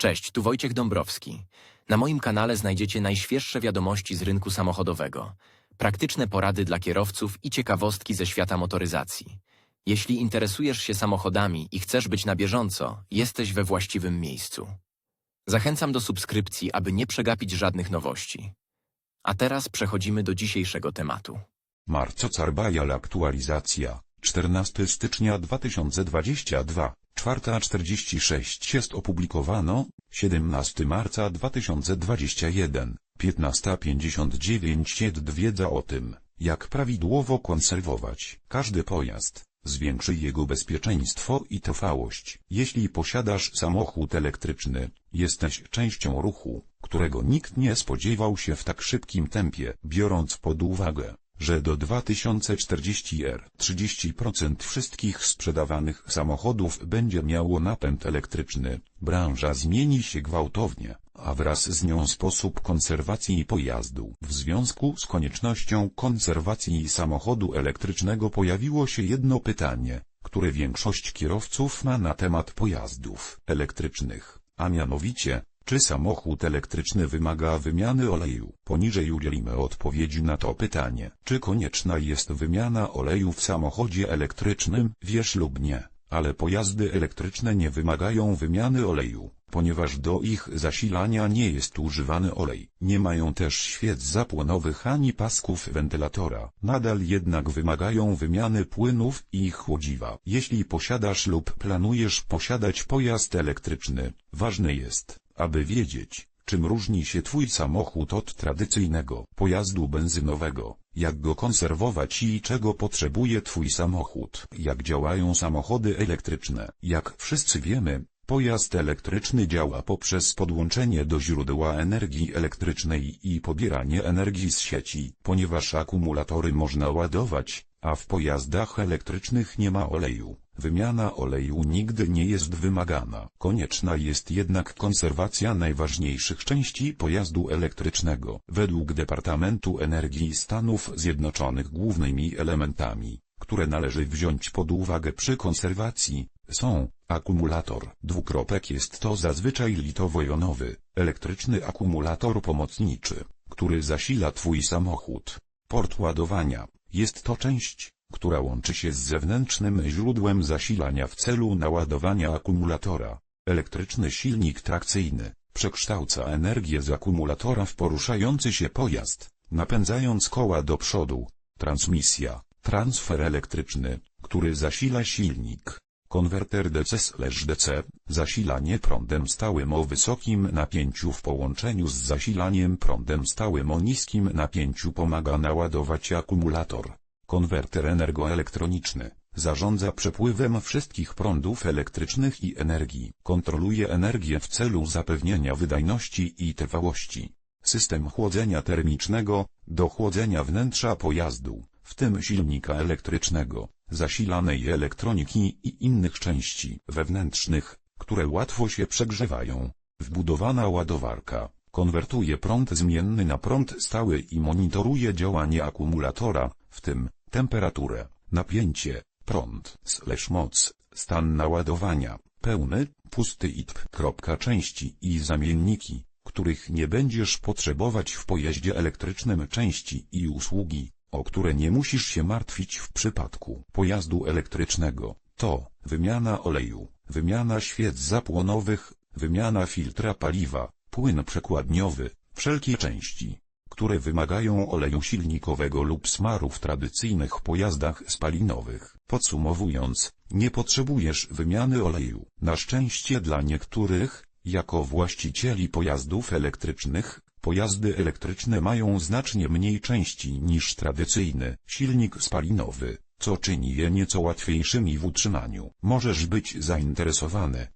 Cześć, tu Wojciech Dąbrowski. Na moim kanale znajdziecie najświeższe wiadomości z rynku samochodowego, praktyczne porady dla kierowców i ciekawostki ze świata motoryzacji. Jeśli interesujesz się samochodami i chcesz być na bieżąco, jesteś we właściwym miejscu. Zachęcam do subskrypcji, aby nie przegapić żadnych nowości. A teraz przechodzimy do dzisiejszego tematu. Marco Carbajal aktualizacja, 14 stycznia 2022, 4.46 jest opublikowano, 17 marca 2021, 15.59 jest wiedza o tym, jak prawidłowo konserwować każdy pojazd, zwiększy jego bezpieczeństwo i trwałość. Jeśli posiadasz samochód elektryczny, jesteś częścią ruchu, którego nikt nie spodziewał się w tak szybkim tempie, biorąc pod uwagę, że do 2040 r 30% wszystkich sprzedawanych samochodów będzie miało napęd elektryczny, branża zmieni się gwałtownie, a wraz z nią sposób konserwacji pojazdu. W związku z koniecznością konserwacji samochodu elektrycznego pojawiło się jedno pytanie, które większość kierowców ma na temat pojazdów elektrycznych, a mianowicie, czy samochód elektryczny wymaga wymiany oleju? Poniżej udzielimy odpowiedzi na to pytanie. Czy konieczna jest wymiana oleju w samochodzie elektrycznym? Wiesz lub nie, ale pojazdy elektryczne nie wymagają wymiany oleju, ponieważ do ich zasilania nie jest używany olej. Nie mają też świec zapłonowych ani pasków wentylatora. Nadal jednak wymagają wymiany płynów i chłodziwa. Jeśli posiadasz lub planujesz posiadać pojazd elektryczny, ważne jest, aby wiedzieć, czym różni się Twój samochód od tradycyjnego pojazdu benzynowego, jak go konserwować i czego potrzebuje Twój samochód, jak działają samochody elektryczne. Jak wszyscy wiemy, pojazd elektryczny działa poprzez podłączenie do źródła energii elektrycznej i pobieranie energii z sieci, ponieważ akumulatory można ładować, a w pojazdach elektrycznych nie ma oleju. Wymiana oleju nigdy nie jest wymagana. Konieczna jest jednak konserwacja najważniejszych części pojazdu elektrycznego. Według Departamentu Energii Stanów Zjednoczonych głównymi elementami, które należy wziąć pod uwagę przy konserwacji, są akumulator. Dwukropek jest to zazwyczaj litowo-jonowy, elektryczny akumulator pomocniczy, który zasila Twój samochód. Port ładowania jest to część, która łączy się z zewnętrznym źródłem zasilania w celu naładowania akumulatora. Elektryczny silnik trakcyjny przekształca energię z akumulatora w poruszający się pojazd, napędzając koła do przodu. Transmisja, transfer elektryczny, który zasila silnik. Konwerter DC/DC, zasilanie prądem stałym o wysokim napięciu w połączeniu z zasilaniem prądem stałym o niskim napięciu pomaga naładować akumulator. Konwerter energoelektroniczny zarządza przepływem wszystkich prądów elektrycznych i energii. Kontroluje energię w celu zapewnienia wydajności i trwałości. System chłodzenia termicznego do chłodzenia wnętrza pojazdu, w tym silnika elektrycznego, zasilanej elektroniki i innych części wewnętrznych, które łatwo się przegrzewają. Wbudowana ładowarka konwertuje prąd zmienny na prąd stały i monitoruje działanie akumulatora, w tym temperaturę, napięcie, prąd, slash moc, stan naładowania, pełny, pusty i kropka części i zamienniki, których nie będziesz potrzebować w pojeździe elektrycznym części i usługi, o które nie musisz się martwić w przypadku pojazdu elektrycznego, to wymiana oleju, wymiana świec zapłonowych, wymiana filtra paliwa, płyn przekładniowy, wszelkie części, które wymagają oleju silnikowego lub smaru w tradycyjnych pojazdach spalinowych. Podsumowując, nie potrzebujesz wymiany oleju. Na szczęście dla niektórych, jako właścicieli pojazdów elektrycznych, pojazdy elektryczne mają znacznie mniej części niż tradycyjny silnik spalinowy, co czyni je nieco łatwiejszymi w utrzymaniu. Możesz być zainteresowany